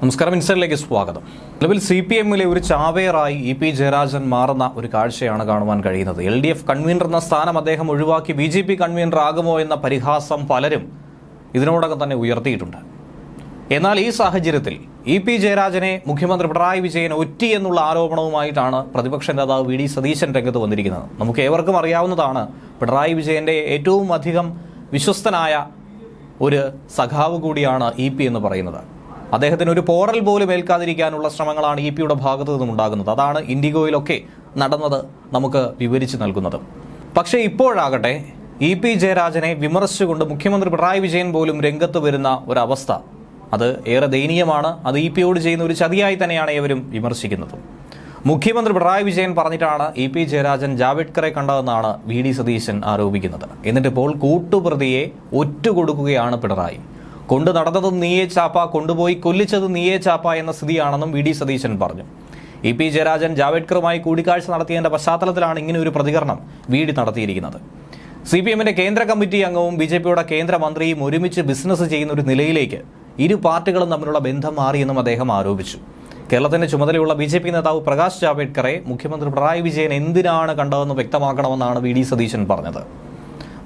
നമസ്കാരം ഇൻസൈഡിലേക്ക് സ്വാഗതം. നിലവിൽ സി പി എമ്മിലെ ഒരു ചാവേറായി ഇ പി ജയരാജൻ മാറുന്ന ഒരു കാഴ്ചയാണ് കാണുവാൻ കഴിയുന്നത്. എൽ ഡി എഫ് കൺവീനർ എന്ന സ്ഥാനം അദ്ദേഹം ഒഴിവാക്കി ബി ജെ പി കൺവീനർ ആകുമോ എന്ന പരിഹാസം പലരും ഇതിനോടകം തന്നെ ഉയർത്തിയിട്ടുണ്ട്. എന്നാൽ ഈ സാഹചര്യത്തിൽ ഇ പി ജയരാജനെ മുഖ്യമന്ത്രി പിണറായി വിജയൻ ഒറ്റി എന്നുള്ള ആരോപണവുമായിട്ടാണ് പ്രതിപക്ഷ നേതാവ് വി ഡി സതീശൻ രംഗത്ത് വന്നിരിക്കുന്നത്. നമുക്ക് ഏവർക്കും അറിയാവുന്നതാണ് പിണറായി വിജയന്റെ ഏറ്റവും അധികം വിശ്വസ്തനായ ഒരു സഖാവ് കൂടിയാണ് ഇ പി എന്ന് പറയുന്നത്. അദ്ദേഹത്തിന് ഒരു പോറൽ പോലും ഏൽക്കാതിരിക്കാനുള്ള ശ്രമങ്ങളാണ് ഇ പിയുടെ ഭാഗത്തു നിന്നും ഉണ്ടാകുന്നത്. അതാണ് ഇൻഡിഗോയിലൊക്കെ നടന്നത് നമുക്ക് വിവരിച്ചു നൽകുന്നത്. പക്ഷേ ഇപ്പോഴാകട്ടെ ഇ പി ജയരാജനെ വിമർശിച്ചുകൊണ്ട് മുഖ്യമന്ത്രി പിണറായി വിജയൻ പോലും രംഗത്ത് വരുന്ന ഒരവസ്ഥ. അത് ഏറെ ദയനീയമാണ്. അത് ഇ പിയോട് ചെയ്യുന്ന ഒരു ചതിയായി തന്നെയാണ് ഏവരും വിമർശിക്കുന്നത്. മുഖ്യമന്ത്രി പിണറായി വിജയൻ പറഞ്ഞിട്ടാണ് ഇ പി ജയരാജൻ ജാവേദ്കറെ കണ്ടതെന്നാണ് വി ഡി സതീശൻ ആരോപിക്കുന്നത്. എന്നിട്ടിപ്പോൾ കൂട്ടുപ്രതിയെ ഒറ്റുകൊടുക്കുകയാണ് പിണറായി. കൊണ്ടു നടന്നതും നീയെ ചാപ്പ കൊണ്ടുപോയി കൊല്ലിച്ചത് നീയെ ചാപ്പ എന്ന സ്ഥിതിയാണെന്നും വി ഡി സതീശൻ പറഞ്ഞു. ഇ പി ജയരാജൻ ജാവേദ്കറുമായി കൂടിക്കാഴ്ച നടത്തിയതിന്റെ പശ്ചാത്തലത്തിലാണ് ഇങ്ങനെ ഒരു പ്രതികരണം വി ഡി നടത്തിയിരിക്കുന്നത്. സി പി എമ്മിന്റെ കേന്ദ്ര കമ്മിറ്റി അംഗവും ബി ജെ പിയുടെ കേന്ദ്രമന്ത്രിയും ഒരുമിച്ച് ബിസിനസ് ചെയ്യുന്ന ഒരു നിലയിലേക്ക് ഇരു പാർട്ടികളും തമ്മിലുള്ള ബന്ധം മാറിയെന്നും അദ്ദേഹം ആരോപിച്ചു. കേരളത്തിന്റെ ചുമതലയുള്ള ബി ജെ പി നേതാവ് പ്രകാശ് ജാവേദ്കറെ മുഖ്യമന്ത്രി പിണറായി വിജയൻ എന്തിനാണ് കണ്ടതെന്ന് വ്യക്തമാക്കണമെന്നാണ് വി ഡി സതീശൻ പറഞ്ഞത്.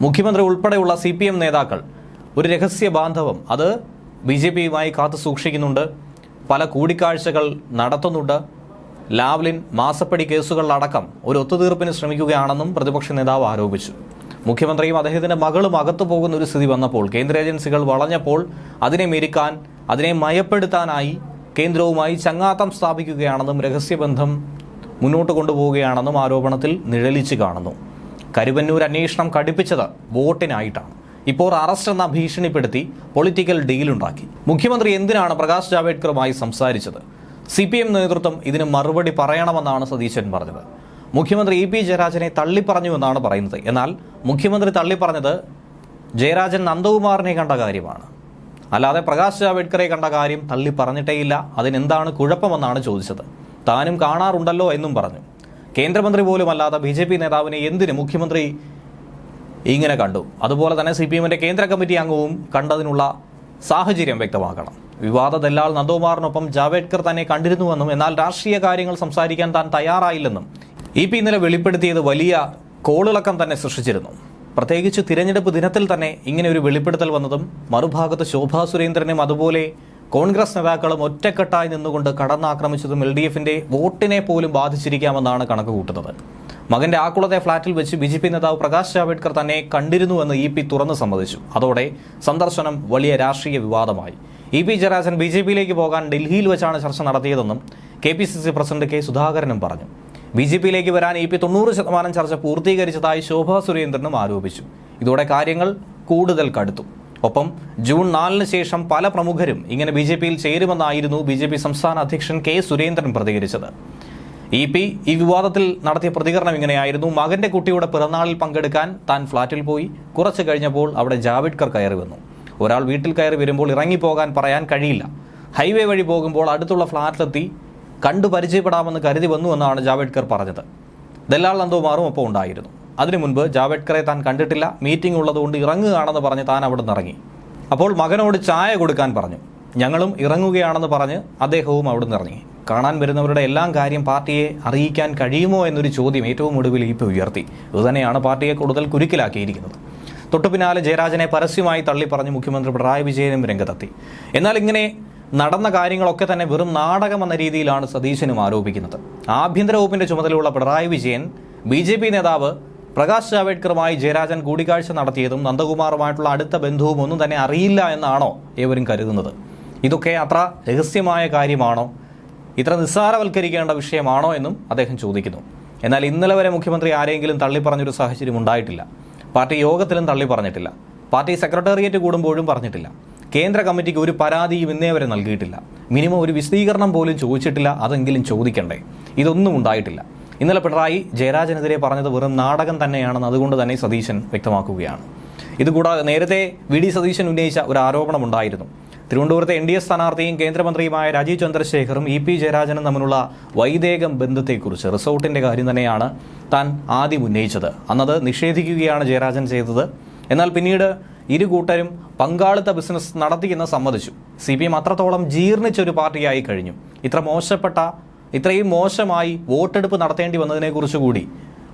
മുഖ്യമന്ത്രി ഉൾപ്പെടെയുള്ള സി പി എം നേതാക്കൾ ഒരു രഹസ്യ ബാന്ധവം. അത് ബി ജെ പിയുമായി കാത്തു സൂക്ഷിക്കുന്നുണ്ട്. പല കൂടിക്കാഴ്ചകൾ നടത്തുന്നുണ്ട്. ലാവ്ലിൻ മാസപ്പടി കേസുകളിലടക്കം ഒരു ഒത്തുതീർപ്പിന് ശ്രമിക്കുകയാണെന്നും പ്രതിപക്ഷ നേതാവ് ആരോപിച്ചു. മുഖ്യമന്ത്രിയും അദ്ദേഹത്തിന്റെ മകളും അകത്തു പോകുന്ന ഒരു സ്ഥിതി വന്നപ്പോൾ കേന്ദ്ര ഏജൻസികൾ വളഞ്ഞപ്പോൾ അതിനെ മെരുക്കാൻ അതിനെ മയപ്പെടുത്താനായി കേന്ദ്രവുമായി ചങ്ങാത്തം സ്ഥാപിക്കുകയാണെന്നും രഹസ്യബന്ധം മുന്നോട്ട് കൊണ്ടുപോവുകയാണെന്നും ആരോപണത്തിൽ നിഴലിച്ചു കാണുന്നു. കരുവന്നൂർ അന്വേഷണം കടുപ്പിച്ചത് വോട്ടിനായിട്ടാണ്. ഇപ്പോൾ അറസ്റ്റ് എന്ന ഭീഷണിപ്പെടുത്തി പൊളിറ്റിക്കൽ ഡീലുണ്ടാക്കി മുഖ്യമന്ത്രി എന്തിനാണ് പ്രകാശ് ജാവേദ്കറുമായി സംസാരിച്ചത്? സി പി എം നേതൃത്വം ഇതിന് മറുപടി പറയണമെന്നാണ് സതീശൻ പറഞ്ഞത്. മുഖ്യമന്ത്രി ഇ പി ജയരാജനെ തള്ളിപ്പറഞ്ഞു എന്നാണ് പറയുന്നത്. എന്നാൽ മുഖ്യമന്ത്രി തള്ളിപ്പറഞ്ഞത് ജയരാജൻ നന്ദകുമാറിനെ കണ്ട കാര്യമാണ്. അല്ലാതെ പ്രകാശ് ജാവേദ്കറെ കണ്ട കാര്യം തള്ളി പറഞ്ഞിട്ടേയില്ല അതിനെന്താണ് കുഴപ്പമെന്നാണ് ചോദിച്ചത്. താനും കാണാറുണ്ടല്ലോ എന്നും പറഞ്ഞു. കേന്ദ്രമന്ത്രി പോലും അല്ലാത്ത ബി ജെ പി നേതാവിനെ എന്തിന് മുഖ്യമന്ത്രി ഇങ്ങനെ കണ്ടു. അതുപോലെ തന്നെ സി പി എമ്മിന്റെ കേന്ദ്ര കമ്മിറ്റി അംഗവും കണ്ടതിനുള്ള സാഹചര്യം വ്യക്തമാക്കണം. വിവാദ ദല്ലാൾ നന്ദകുമാറിനൊപ്പം ജാവേദ്കർ തന്നെ കണ്ടിരുന്നുവെന്നും എന്നാൽ രാഷ്ട്രീയ കാര്യങ്ങൾ സംസാരിക്കാൻ താൻ തയ്യാറായില്ലെന്നും ഇ പി ഇന്നലെ വെളിപ്പെടുത്തിയത് വലിയ കോളിളക്കം തന്നെ സൃഷ്ടിച്ചിരുന്നു. പ്രത്യേകിച്ച് തിരഞ്ഞെടുപ്പ് ദിനത്തിൽ തന്നെ ഇങ്ങനെ ഒരു വെളിപ്പെടുത്തൽ വന്നതും മറുഭാഗത്ത് ശോഭാ സുരേന്ദ്രനും അതുപോലെ കോൺഗ്രസ് നേതാക്കളും ഒറ്റക്കെട്ടായി നിന്നുകൊണ്ട് കടന്നാക്രമിച്ചതും എൽ ഡി എഫിന്റെ വോട്ടിനെ പോലും ബാധിച്ചിരിക്കാമെന്നാണ് കണക്ക് കൂട്ടുന്നത് മകന്റെ ആക്കുളത്തെ ഫ്ളാറ്റിൽ വെച്ച് ബി നേതാവ് പ്രകാശ് ജാവേദ്കർ തന്നെ കണ്ടിരുന്നുവെന്ന് ഇ പി തുറന്നു സമ്മതിച്ചു. അതോടെ സന്ദർശനം വലിയ രാഷ്ട്രീയ വിവാദമായി. E P Jayarajan B J പിയിലേക്ക് പോകാൻ ഡൽഹിയിൽ വെച്ചാണ് ചർച്ച നടത്തിയതെന്നും K P C C president K സുധാകരനും പറഞ്ഞു. ബി ജെ പിയിലേക്ക് വരാൻ ഇ പി തൊണ്ണൂറ് ശതമാനം ചർച്ച പൂർത്തീകരിച്ചതായി ശോഭാ സുരേന്ദ്രനും ആരോപിച്ചു. ഇതോടെ കാര്യങ്ങൾ കൂടുതൽ കടുത്തു. ഒപ്പം ജൂൺ നാലിന് ശേഷം പല പ്രമുഖരും ഇങ്ങനെ ബി ജെ പിയിൽ ചേരുമെന്നായിരുന്നു ബി ജെ പി സംസ്ഥാന അധ്യക്ഷൻ കെ സുരേന്ദ്രൻ പ്രതികരിച്ചത്. ഇ പി ഈ വിവാദത്തിൽ നടത്തിയ പ്രതികരണം ഇങ്ങനെയായിരുന്നു. മകന്റെ കുട്ടിയുടെ പിറന്നാളിൽ പങ്കെടുക്കാൻ താൻ ഫ്ളാറ്റിൽ പോയി. കുറച്ച് കഴിഞ്ഞപ്പോൾ അവിടെ ജാവിഡ്കർ കയറി വന്നു. ഒരാൾ വീട്ടിൽ കയറി വരുമ്പോൾ ഇറങ്ങിപ്പോകാൻ പറയാൻ കഴിയില്ല. ഹൈവേ വഴി പോകുമ്പോൾ അടുത്തുള്ള ഫ്ളാറ്റിലെത്തി കണ്ടു പരിചയപ്പെടാമെന്ന് കരുതി വന്നു എന്നാണ് ജാവേദ്കർ പറഞ്ഞത്. ദല്ലാൽ നന്ദകുമാറും ഒപ്പം ഉണ്ടായിരുന്നു. അതിനു മുൻപ് ജാവേദ്കറെ താൻ കണ്ടിട്ടില്ല. മീറ്റിംഗ് ഉള്ളതുകൊണ്ട് ഇറങ്ങുകയാണെന്ന് പറഞ്ഞ് താൻ അവിടെ ഇറങ്ങി. അപ്പോൾ മകനോട് ചായ കൊടുക്കാൻ പറഞ്ഞു. ഞങ്ങളും ഇറങ്ങുകയാണെന്ന് പറഞ്ഞ് അദ്ദേഹവും അവിടെ നിന്ന് ഇറങ്ങി. കാണാൻ വരുന്നവരുടെ എല്ലാം കാര്യം പാർട്ടിയെ അറിയിക്കാൻ കഴിയുമോ എന്നൊരു ചോദ്യം ഏറ്റവും ഒടുവിൽ ഇപ്പോൾ ഉയർത്തി. ഇതുതന്നെയാണ് പാർട്ടിയെ കൂടുതൽ കുരുക്കിലാക്കിയിരിക്കുന്നത്. തൊട്ടു പിന്നാലെ ജയരാജനെ പരസ്യമായി തള്ളിപ്പറഞ്ഞ് മുഖ്യമന്ത്രി പിണറായി വിജയനും രംഗത്തെത്തി. എന്നാൽ ഇങ്ങനെ നടന്ന കാര്യങ്ങളൊക്കെ തന്നെ വെറും നാടകമെന്ന രീതിയിലാണ് സതീശനും ആരോപിക്കുന്നത്. ആഭ്യന്തര വകുപ്പിന്റെ ചുമതലയുള്ള Pinarayi Vijayan B J P നേതാവ് പ്രകാശ് ജാവേദ്കറുമായി ജയരാജൻ കൂടിക്കാഴ്ച നടത്തിയതും നന്ദകുമാറുമായിട്ടുള്ള അടുത്ത ബന്ധവും ഒന്നും തന്നെ അറിയില്ല എന്നാണോ ഏവരും കരുതുന്നത്. ഇതൊക്കെ അത്ര രഹസ്യമായ കാര്യമാണോ? ഇത്ര നിസ്സാരവൽക്കരിക്കേണ്ട വിഷയമാണോ എന്നും അദ്ദേഹം ചോദിക്കുന്നു. എന്നാൽ ഇന്നലെ വരെ മുഖ്യമന്ത്രി ആരെങ്കിലും തള്ളി പറഞ്ഞൊരു സാഹചര്യം ഉണ്ടായിട്ടില്ല. പാർട്ടി യോഗത്തിലും തള്ളി പറഞ്ഞിട്ടില്ല. പാർട്ടി സെക്രട്ടേറിയറ്റ് കൂടുമ്പോഴും പറഞ്ഞിട്ടില്ല. കേന്ദ്ര കമ്മിറ്റിക്ക് ഒരു പരാതിയും ഇന്നേ വരെ നൽകിയിട്ടില്ല. മിനിമം ഒരു വിശദീകരണം പോലും ചോദിച്ചിട്ടില്ല അതെങ്കിലും ചോദിക്കണ്ടേ? ഇതൊന്നും ഉണ്ടായിട്ടില്ല. ഇന്നലെ പിണറായി ജയരാജനെതിരെ പറഞ്ഞത് വെറും നാടകം തന്നെയാണെന്ന് അതുകൊണ്ട് തന്നെ സതീശൻ വ്യക്തമാക്കുകയാണ്. ഇതുകൂടാതെ നേരത്തെ വി ഡി സതീശൻ ഉന്നയിച്ച ഒരു ആരോപണമുണ്ടായിരുന്നു. തിരുവനന്തപുരത്തെ എൻ ഡി എ സ്ഥാനാർത്ഥിയും കേന്ദ്രമന്ത്രിയുമായ രാജീവ് ചന്ദ്രശേഖറും ഇ പി ജയരാജനും തമ്മിലുള്ള വൈദേകം ബന്ധത്തെക്കുറിച്ച് റിസോർട്ടിന്റെ കാര്യം തന്നെയാണ് താൻ ആദ്യം ഉന്നയിച്ചത്. അന്നത് നിഷേധിക്കുകയാണ് ജയരാജൻ ചെയ്തത്. എന്നാൽ പിന്നീട് ഇരു കൂട്ടരും പങ്കാളിത്ത ബിസിനസ് നടത്തിയെന്ന് സമ്മതിച്ചു. സി പി എം അത്രത്തോളം ജീർണിച്ചൊരു പാർട്ടിയായി കഴിഞ്ഞു. ഇത്ര മോശപ്പെട്ട ഇത്രയും മോശമായി വോട്ടെടുപ്പ് നടത്തേണ്ടി വന്നതിനെക്കുറിച്ച് കൂടി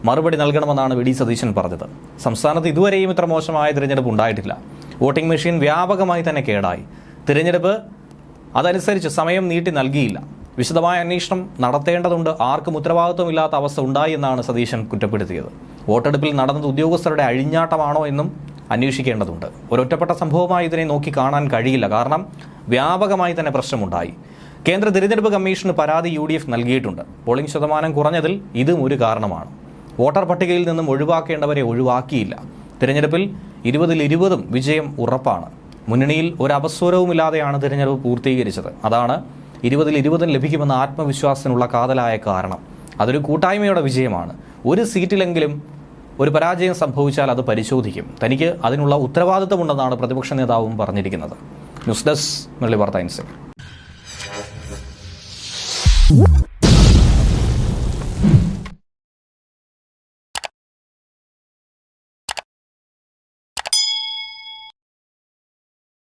മറുപടി നൽകണമെന്നാണ് വി ഡി സതീശൻ പറഞ്ഞത്. സംസ്ഥാനത്ത് ഇതുവരെയും ഇത്ര മോശമായ തിരഞ്ഞെടുപ്പ് ഉണ്ടായിട്ടില്ല. വോട്ടിംഗ് മെഷീൻ വ്യാപകമായി തന്നെ കേടായി. തിരഞ്ഞെടുപ്പ് അതനുസരിച്ച് സമയം നീട്ടി നൽകിയില്ല. വിശദമായ അന്വേഷണം നടത്തേണ്ടതുണ്ട്. ആർക്കും ഉത്തരവാദിത്വമില്ലാത്ത അവസ്ഥ ഉണ്ടായി എന്നാണ് സതീശൻ കുറ്റപ്പെടുത്തിയത്. വോട്ടെടുപ്പിൽ നടന്നത് ഉദ്യോഗസ്ഥരുടെ അഴിഞ്ഞാട്ടമാണോ എന്നും അന്വേഷിക്കേണ്ടതുണ്ട്. ഒരൊറ്റപ്പെട്ട സംഭവമായി ഇതിനെ നോക്കി കാണാൻ കഴിയില്ല. കാരണം വ്യാപകമായി തന്നെ പ്രശ്നമുണ്ടായി. കേന്ദ്ര തിരഞ്ഞെടുപ്പ് കമ്മീഷന് പരാതി യു ഡി എഫ് നൽകിയിട്ടുണ്ട്. പോളിംഗ് ശതമാനം കുറഞ്ഞതിൽ ഇതും ഒരു കാരണമാണ്. വോട്ടർ പട്ടികയിൽ നിന്നും ഒഴിവാക്കേണ്ടവരെ ഒഴിവാക്കിയില്ല. തിരഞ്ഞെടുപ്പിൽ ഇരുപതിൽ ഇരുപതും വിജയം ഉറപ്പാണ്. മുന്നണിയിൽ ഒരു അപസ്വരവുമില്ലാതെയാണ് തിരഞ്ഞെടുപ്പ് പൂർത്തീകരിച്ചത്. അതാണ് ഇരുപതിൽ ഇരുപതും ലഭിക്കുമെന്ന ആത്മവിശ്വാസത്തിനുള്ള കാതലായ കാരണം. അതൊരു കൂട്ടായ്മയുടെ വിജയമാണ്. ഒരു സീറ്റിലെങ്കിലും ഒരു പരാജയം സംഭവിച്ചാൽ അത് പരിശോധിക്കും. തനിക്ക് അതിനുള്ള ഉത്തരവാദിത്തമുണ്ടെന്നാണ് പ്രതിപക്ഷ നേതാവും പറഞ്ഞിരിക്കുന്നത്. ന്യൂസ് ഡെസ്ക് മുരളി വാർത്ത